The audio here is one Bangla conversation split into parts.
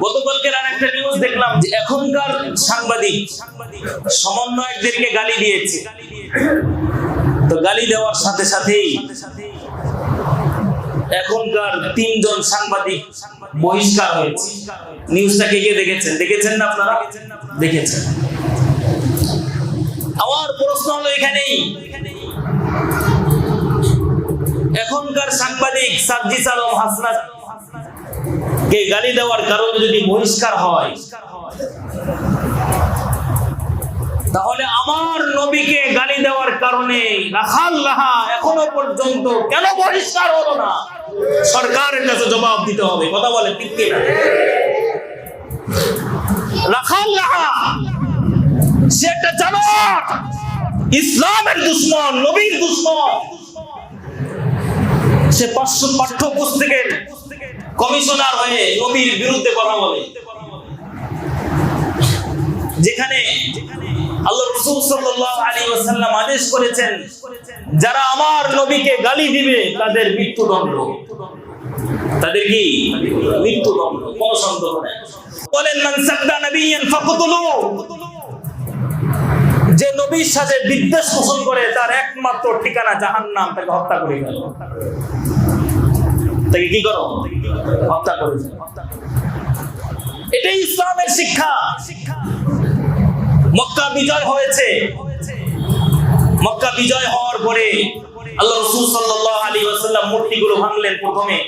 গতকালকের আর নিউজ দেখলাম যে এখনকার সাংবাদিক সমন্বয়কদেরকে গালি গালি দেওয়ার সাথে সাথেই এখনকার তিনজন সাংবাদিক বহিষ্কার হয়েছে। নিউজটা কে কে দেখেছেন? দেখেছেন না আপনারা? দেখেছেন। আমার প্রশ্ন হলো এখানেই। এখনকার সাংবাদিক সাজ্জিস আলম হাসনাত কে গালি দেওয়ার কারণে যদি বহিষ্কার হয়? তাহলে আমার নবীকে গালি দেওয়ার কারণে এখনও পর্যন্ত কেন বহিষ্কার হলো না? সরকারের কাছে জবাব দিতে হবে, কথা বলে ঠিক কিনা ইসলামের দুশ্মন, নবীর দুশ্মন। সে পাঠ্য পাঠ্য পুস্তকের কমিশনার হয়ে নবীর বিরুদ্ধে কথা বলে। যেখানে আল্লাহ রসুল সাল্লাল্লাহু আলাইহি ওয়াসাল্লাম আদেশ করেছেন, যারা আমার নবীকে গালি দিবে, তাদের মৃত্যুদণ্ড। তাদের কি? মৃত্যুদণ্ড বলেন, মান যে নবীর সাথে বিদ্বেষ পোষণ করে, তার একমাত্র ঠিকানা জাহান্নাম, তাকে হত্যা করে গেল তাকে কি করো হত্যা করে এটাই ইসলামের শিক্ষা। মক্কা বিজয় হয়েছে। মক্কা বিজয় হওয়ার পরে আল্লাহ রসুল আলাইহি ওয়াসাল্লাম মূর্তিগুলো ভাঙলেন প্রথমে।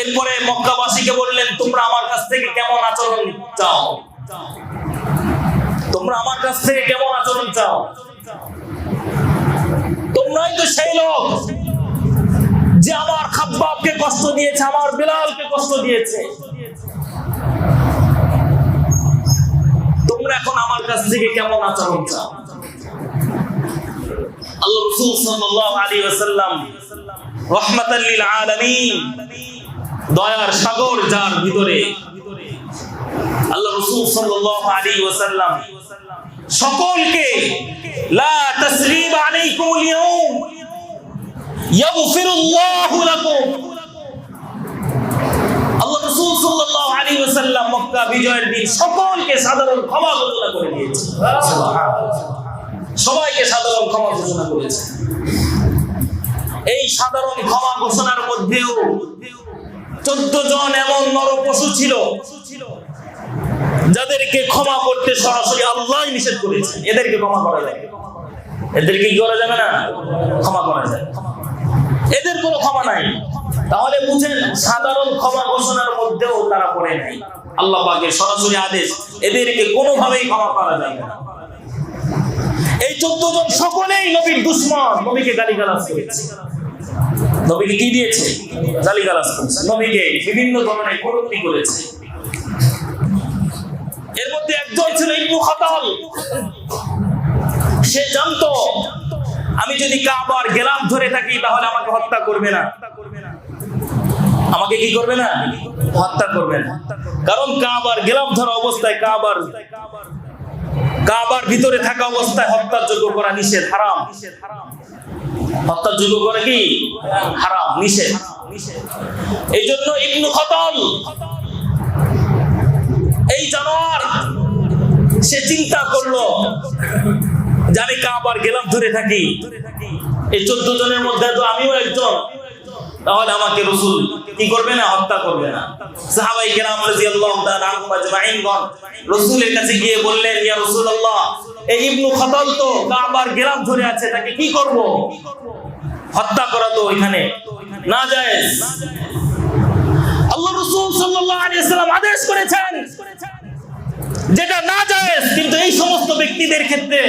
এরপরে মক্কাবাসীকে বললেন, তোমরা আমার কাছ থেকে কেমন আচরণ চাও? তোমরা আমার কাছ থেকে কেমন আচরণ চাও? তোমরাই তো সেই লোক। যে আমার খাব্বাবকে কষ্ট দিয়েছে, আমার বিলালকে কষ্ট দিয়েছে। তোমরা এখন আমার কাছ থেকে কেমন আচরণ চাও? সকলকে এই সাধারণ ক্ষমা ঘোষণার মধ্যেও চোদ্দ জন এমন নর পশু ছিল যাদেরকে ক্ষমা করতে সরাসরি আল্লাহ নিষেধ করেছে। এদেরকে ক্ষমা করা যায়। এদেরকে কি করা যাবে না? ক্ষমা করা কোনো ক্ষমা নাই। তাহলে বুঝেন, সাধারণ ক্ষমা ঘোষণার মধ্যেও তারা পড়ে নাই। আল্লাহ পাকের সরাসরি আদেশ, এদেরকে কোনোভাবেই ক্ষমা করা যাবে না। এই চোদ্দ জন সকলেই নবীর দুশ্মন, নবীকে গালিগালাজ করেছে। নবীকে কি দিয়েছে? গালিগালাজ করেছে। নবীকে বিভিন্ন ধরনের কটূক্তি করেছে। এর মধ্যে একজন ছিল ইবনু খাতাল। সে জানতো আমি যদি কাবার গেলাম ধরে থাকি, তাহলে আমাকে হত্যা করবে না। আমাকে কি করবে না? হত্যা করবে না। কারণ কাবার গেলাম ধরা অবস্থায় কাবার কাবার ভিতরে থাকা অবস্থায় হত্যার যোগ্য করা নিষেধ, হারাম। হত্যার যোগ্য করে কি? হারাম, নিষেধ। এই জন্য ইবনু খতল, এই জানোয়ার, সে চিন্তা করল যে কাবার গেলাম ধরে থাকি। এই চোদ্দ জনের মধ্যে তো আমিও একজন। তাহলে আমাকে রসুল কি করবে না, হত্যা করবে না? সাহাবাই কেরাম রাদিয়াল্লাহু তাআলা কাছে গিয়ে বললেন, ইয়া রাসূলুল্লাহ, এই ইবনু খাতাল তো কাবার গেলাম ধরে আছে, তাকে কি করব? হত্যা করা তো এখানে না জায়েজ। আল্লাহ রাসূল সাল্লাল্লাহু আলাইহি ওয়াসাল্লাম আদেশ করেছেন, যেটা না জায়েজ, কিন্তু এই সমস্ত ব্যক্তিদের ক্ষেত্রে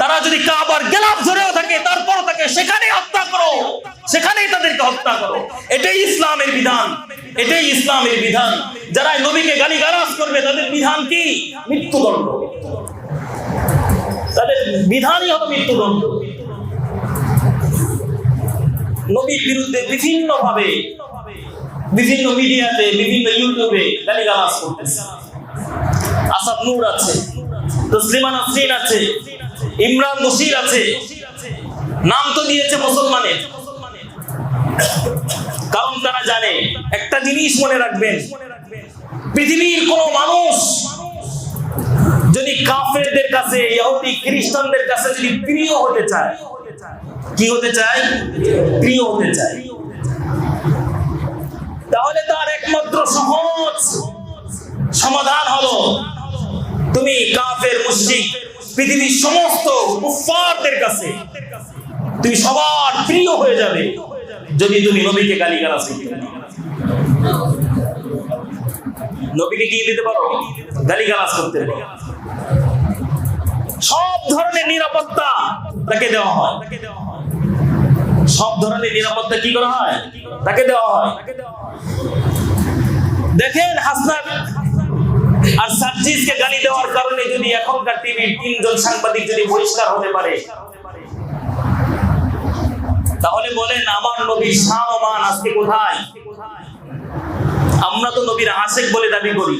তারা যদি কাবার গেলাম ধরেও থাকে তারপর তাকে সেখানেই হত্যা করো। সেখানেই তাদেরকে হত্যা করো। এটাই ইসলামের বিধান। এটাই ইসলামের বিধান। যারা নবীকে গালি গালাজ করবে, তাদের বিধান কি? মৃত্যুদণ্ড। তাদের বিধানই হলো মৃত্যুদণ্ড। নবীর বিরুদ্ধে বিভিন্ন ভাবে বিভিন্ন মিডিয়াতে, বিভিন্ন ইউটিউবে গালি গালাজ করতেছে। আসাদ নূর আছে, তসলিমা আছে ইমরান বশির আছে। নাম তো দিয়েছে মুসলমানের। কারণ তারা জানে, একটা জিনিস মনে রাখবেন, পৃথিবীর কোন মানুষ যদি কাফেরদের কাছে খ্রিস্টানদের কাছে যদি প্রিয় হতে চায়, কি হতে চায়? প্রিয় হতে চায়। তাহলে তার একমাত্র সহজ সমাধান হলো, তুমি কাফের মুশরিক। পৃথিবীর সমস্ত কুফফারদের কাছে তুমি সবার প্রিয় হয়ে যাবে যদি তুমি নবীকে গালিগালাজ করতে পারো। নবীকে কি দিতে পারো? গালিগালাজ করতে পারো। সব ধরনের নিরাপত্তা তাকে দেওয়া হয়। সব ধরনের নিরাপত্তা কি করা হয়? তাকে দেওয়া হয়। দেখেন হাসনাত আর সার্জিসকে গালি দেওয়ার কারণে যদি এখনকার টিভির তিনজন সাংবাদিক যদি বহিষ্কার হতে পারে, তাহলে বলেন আমার নবীর শান ও মান আজকে কোথায়? আমরা তো নবীর আশেক বলে দাবি করি।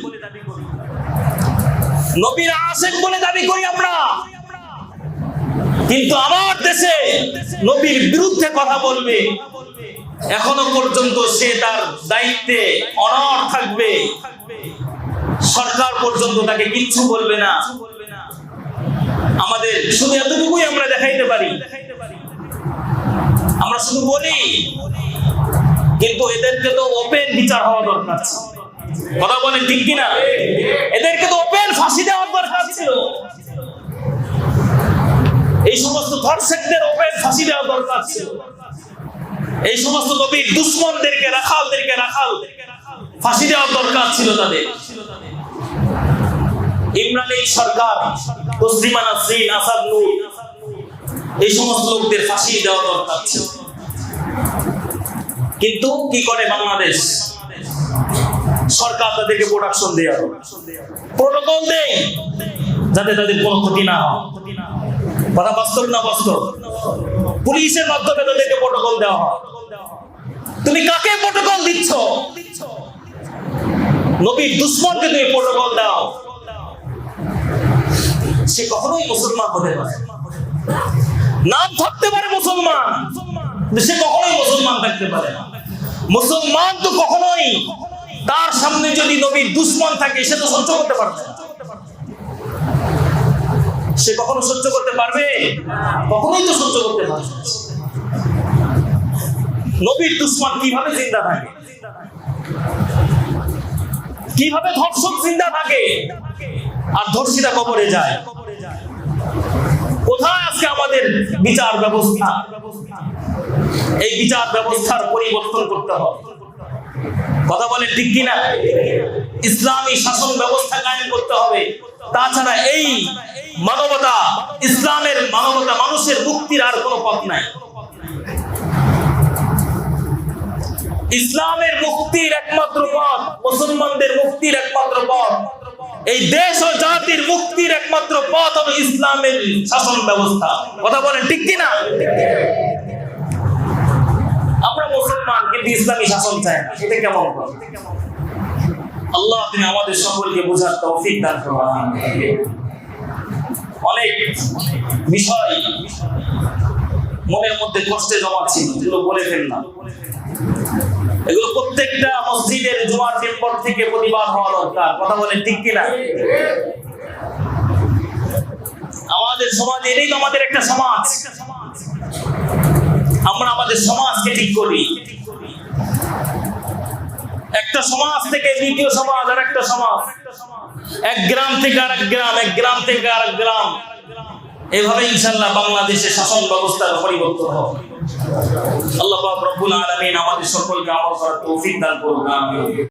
নবীর আশেক বলে দাবি করি আমরা। কিন্তু আমার দেশে নবীর বিরুদ্ধে কথা বলবে, এখনও পর্যন্ত সে তার দায়িত্বে অনড় থাকবে। সরকার পর্যন্ত তাকে কিচ্ছু বলবে না। আমাদের শুধু এতটুকুই আমরা দেখাইতে পারি। আমরা শুধু বলি, কিন্তু এদেরকে তো ওপেন বিচার হওয়া দরকার কথা বলেন ঠিক কিনা? এদেরকে তো ওপেন ফাঁসি দেওয়ার দরকার ছিল। এই সমস্ত ধর্ষকদের ওপেন ফাঁসি দেওয়া দরকার ছিল। এই সমস্ত নবীর দুশ্মনদেরকে, রাখালদেরকে, রাখাল, ফাঁসি দেওয়ার দরকার ছিল তাদের। ইমরান সরকার তসলিমা এই সমস্ত লোকদের ফাঁসি দেওয়া দরকার কিন্তু কি করে বাংলাদেশ? সরকার তাদেরকে প্রোডাকশন দেয় প্রোটোকল দেয় যাতে তাদের কোনো ক্ষতি না হয়। কথা বাস্তব না বাস্তব? পুলিশের মাধ্যমে তাদেরকে প্রোটোকল দেওয়া হয়। তুমি কাকে প্রোটোকল দিচ্ছ? নবীর দুশ্মনকে তুমি প্রোটোকল দাও। সে কখনোই মুসলমান হতে পারে নাম থাকতে পারে মুসলমান সে কখনোই মুসলমান থাকতে পারে না। মুসলমান তো কখনোই তার সামনে যদি নবীর দুশ্মন থাকে, সে তো সহ্য করতে পারবে সে কখনো সহ্য করতে পারবে? কখনোই তো সহ্য করতে পারবে নবীর দুশ্মন কীভাবে জিন্দা থাকে? কীভাবে ধর্ষক জিন্দা থাকে? আর ধর্ষিতা কবরে যায়? আজকে আমাদের বিচার ব্যবস্থা। এই বিচার ব্যবস্থার পরিবর্তন করতে হবে। কথা বলে ঠিক কিনা? ইসলামী শাসন ব্যবস্থা কায়েম করতে হবে। তাছাড়া এই মানবতা, ইসলামের মানবতা, মানুষের মুক্তির আর কোনো পথ নাই। ইসলামের মুক্তির একমাত্র পথ, মুসলমানদের মুক্তির একমাত্র পথ এই দেশ ও জাতির মুক্তির একমাত্র পথ হবে ইসলামের শাসন ব্যবস্থা। কথা বলেন, ঠিক কিনা? আমরা মুসলমান, কিন্তু ইসলামী শাসন চাই না। এটা কেমন আল্লাহ তুমি আমাদের সকলকে বোঝার তৌফিক দান করুন। অনেক বিষয় মনের মধ্যে কষ্টে জমা ছিল এগুলো বলে ফেললাম এগুলো প্রত্যেকটা মসজিদের জুমার মেম্বর থেকে প্রতিবাদ হওয়া দরকার। কথা বলেন ঠিক কিনা? আমাদের সমাজ, এটাই তো আমাদের একটা সমাজ। আমরা আমাদের সমাজকে ঠিক করি। একটা সমাজ থেকে দ্বিতীয় সমাজ আর একটা সমাজ। এক গ্রাম থেকে আর এক গ্রাম এক গ্রাম থেকে আর এক গ্রাম। এভাবে ইনশাল্লাহ বাংলাদেশে শাসন ব্যবস্থার পরিবর্তন হবে আল্লাহ আলমিন আমাদের সকলকে আমল করার তৌফিক দান করুন